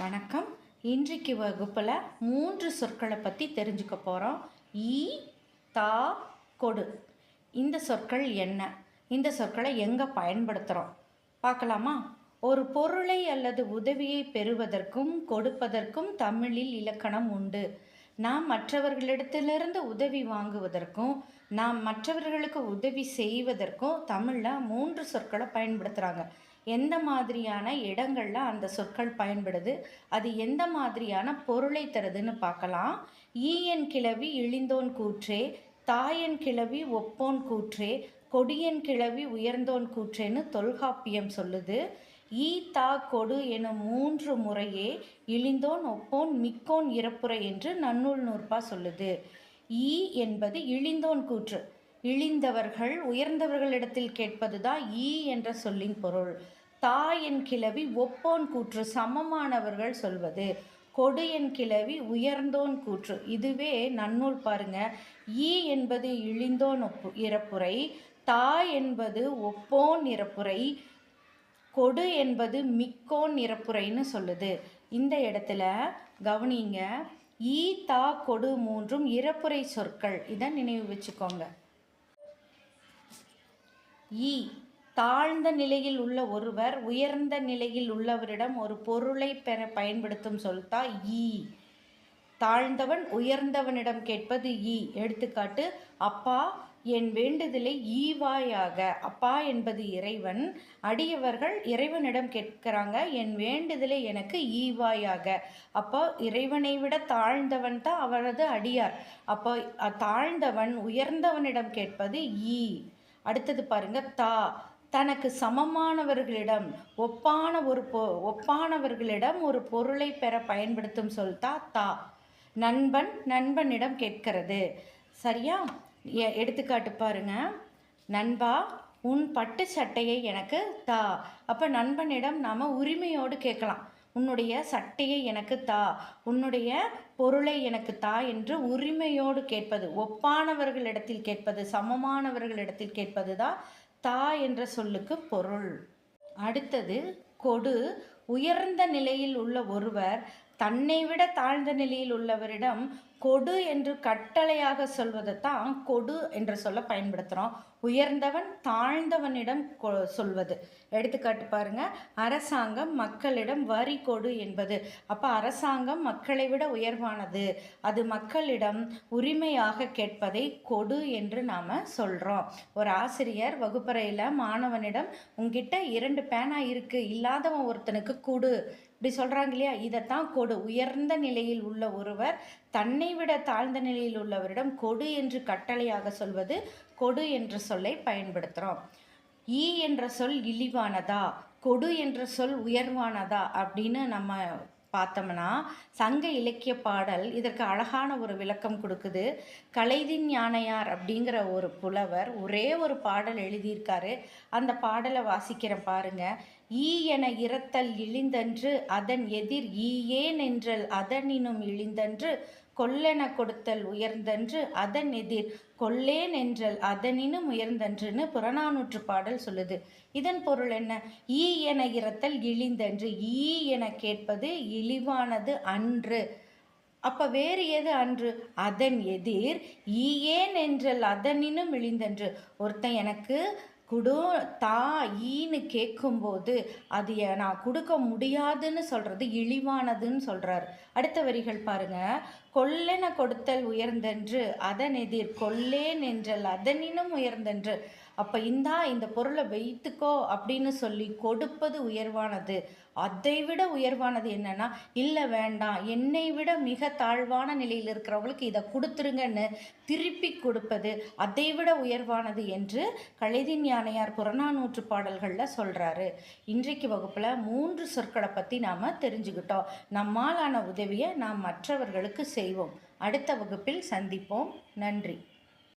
வணக்கம். இன்றைக்கு வகுப்பில் மூன்று சொற்களை பற்றி தெரிஞ்சுக்க போகிறோம் ஈ தா கொடு. இந்த சொற்கள் என்ன? இந்த சொற்களை எங்கே பயன்படுத்துகிறோம் பார்க்கலாமா? ஒரு பொருளை அல்லது உதவியை பெறுவதற்கும் கொடுப்பதற்கும் தமிழில் இலக்கணம் உண்டு. நாம் மற்றவர்களிடத்திலிருந்து உதவி வாங்குவதற்கும் நாம் மற்றவர்களுக்கு உதவி செய்வதற்கும் தமிழில் மூன்று சொற்களை பயன்படுத்துகிறாங்க எந்த மாதிரியான இடங்களில் அந்த சொற்கள் பயன்படுது? அது எந்த மாதிரியான பொருளை தருதுன்னு பார்க்கலாம். ஈயன் கிளவி இழிந்தோன் கூற்றே தாயன் கிளவி ஒப்போன் கூற்றே கொடியன் கிளவி உயர்ந்தோன் கூற்றேன்னு தொல்காப்பியம் சொல்லுது. ஈ தா கொடு எனும் மூன்று முறையே இழிந்தோன் ஒப்போன் மிக்கோன் இறப்புரை என்று நன்னூல் நூற்பா சொல்லுது. ஈ என்பது இழிந்தோன் கூற்று. இழிந்தவர்கள் உயர்ந்தவர்களிடத்தில் கேட்பது தான் ஈ என்ற சொல்லின் பொருள். தா என் கிளவி ஒப்போன் கூற்று சமமானவர்கள் சொல்வது. கொடு என் கிளவி உயர்ந்தோன் கூற்று. இதுவே நன்னூல் பாருங்க. ஈ என்பது இழிந்தோன் ஒப்பு இறப்புரை. தா என்பது ஒப்போன் இறப்புரை. கொடு என்பது மிக்கோன் இறப்புரைன்னு சொல்லுது. இந்த இடத்துல கவனிங்க. ஈ தா கொடு மூன்றும் இறப்புரை சொற்கள். இதை நினைவு வச்சுக்கோங்க. ஈ. தாழ்ந்த நிலையில் உள்ள ஒருவர் உயர்ந்த நிலையில் உள்ளவரிடம் ஒரு பொருளை பெற பயன்படுத்தும் சொல்தா ஈ. தாழ்ந்தவன் உயர்ந்தவனிடம் கேட்பது ஈ. எடுத்துக்காட்டு அப்பா என் வேண்டுதலை ஈவாயாக. அப்பா என்பது இறைவன். அடியவர்கள் இறைவனிடம் கேட்கிறாங்க என் வேண்டுதலை எனக்கு ஈவாயாக. அப்போ இறைவனை விட தாழ்ந்தவன் தான் அவரது அடியார். அப்போ தாழ்ந்தவன் உயர்ந்தவனிடம் கேட்பது ஈ. அடுத்தது பாருங்க தா. தனக்கு சமமானவர்களிடம் ஒப்பான ஒரு பொ ஒப்பானவர்களிடம் ஒரு பொருளை பெற பயன்படுத்தும் சொல் தா தா. நண்பன் நண்பனிடம் கேட்கிறது. சரியா? எ- எடுத்துக்காட்டு பாருங்க. நண்பா உன் பட்டு சட்டையை எனக்கு தா. அப்போ நண்பனிடம் நாம் உரிமையோடு கேட்கலாம். உன்னுடைய சட்டையை எனக்கு தா உன்னுடைய பொருளை எனக்கு தா என்று உரிமையோடு கேட்பது ஒப்பானவர்களிடத்தில் கேட்பது சமமானவர்களிடத்தில் கேட்பது தான் தா என்ற சொல்லுக்கு பொருள். அடுத்தது கொடு. உயர்ந்த நிலையில் உள்ள ஒருவர் தன்னை விட தாழ்ந்த நிலையில் உள்ளவரிடம் கொடு என்று கட்டளையாக சொல்வதை தான் கொடு என்ற சொல்ல பயன்படுத்துகிறோம் உயர்ந்தவன் தாழ்ந்தவனிடம் கொ சொல்வது. எடுத்துக்காட்டு பாருங்க. அரசாங்கம் மக்களிடம் வரி கொடு என்பது. அப்போ அரசாங்கம் மக்களை விட உயர்வானது. அது மக்களிடம் உரிமையாக கேட்பதை கொடு என்று நாம் சொல்கிறோம் ஒரு ஆசிரியர் வகுப்பறையில் மாணவனிடம் உங்ககிட்ட இரண்டு பேனா இருக்குது இல்லாதவன் ஒருத்தனுக்கு கொடு. இப்படி சொல்கிறாங்க இல்லையா? இதைத்தான் கொடு. உயர்ந்த நிலையில் உள்ள ஒருவர் தன்னை விட தாழ்ந்த நிலையில் உள்ளவரிடம் கொடு என்று கட்டளையாக சொல்வது கொடு என்ற சொல்லை பயன்படுத்துகிறோம் ஈ என்ற சொல் இழிவானதா? கொடு என்ற சொல் உயர்வானதா? அப்படின்னு நம்ம பார்த்தோம்னா சங்க இலக்கிய பாடல் இதற்கு அழகான ஒரு விளக்கம் கொடுக்குது. கலைதின் யானையார் அப்படிங்கிற ஒரு புலவர் ஒரே ஒரு பாடல் எழுதியிருக்காரு. அந்த பாடலை வாசிக்கிறேன் பாருங்கள் ஈ என இரத்தல் இழிந்தன்று அதன் எதிர் ஈயேன் என்றல் அதனினும் இழிந்தன்று கொல்லென கொடுத்தல் உயர்ந்தன்று அதன் எதிர் கொல்லேன் என்றல் அதனினும் உயர்ந்தன்றுன்னு புறநானூற்று பாடல் சொல்லுது. இதன் பொருள் என்ன? ஈ என இரத்தல் இழிந்தன்று ஈ என கேட்பது இழிவானது அன்று. அப்ப வேறு எது அன்று? அதன் எதிர் ஈயேன் என்றல் அதனினும் இழிந்தன்று. ஒருத்தன் எனக்கு குடு தா ஈன்னு கேட்கும்போது அது நான் கொடுக்க முடியாதுன்னு சொல்கிறது இழிவானதுன்னு சொல்கிறார் அடுத்த வரிகள் பாருங்க. கொல்லென கொடுத்தல் உயர்ந்தென்று அதன் எதிர் கொல்லேன் என்றல் அதனினும் உயர்ந்தென்று. அப்போ இந்தா இந்த பொருளை வைத்துக்கோ அப்படின்னு சொல்லி கொடுப்பது உயர்வானது. அதை விட உயர்வானது என்னன்னா இல்லை வேண்டாம். என்னை விட மிக தாழ்வான நிலையில் இருக்கிறவங்களுக்கு இதை கொடுத்துருங்கன்னு திருப்பி கொடுப்பது அதை விட உயர்வானது என்று கலைதின் ஞானையார் புறநானூற்று பாடல்களில் சொல்கிறாரு இன்றைக்கு வகுப்பில் மூன்று சொற்களை பற்றி நாம் தெரிஞ்சுக்கிட்டோம். நம்மாலான உதவியை நாம் மற்றவர்களுக்கு செய்வோம். அடுத்த வகுப்பில் சந்திப்போம். நன்றி.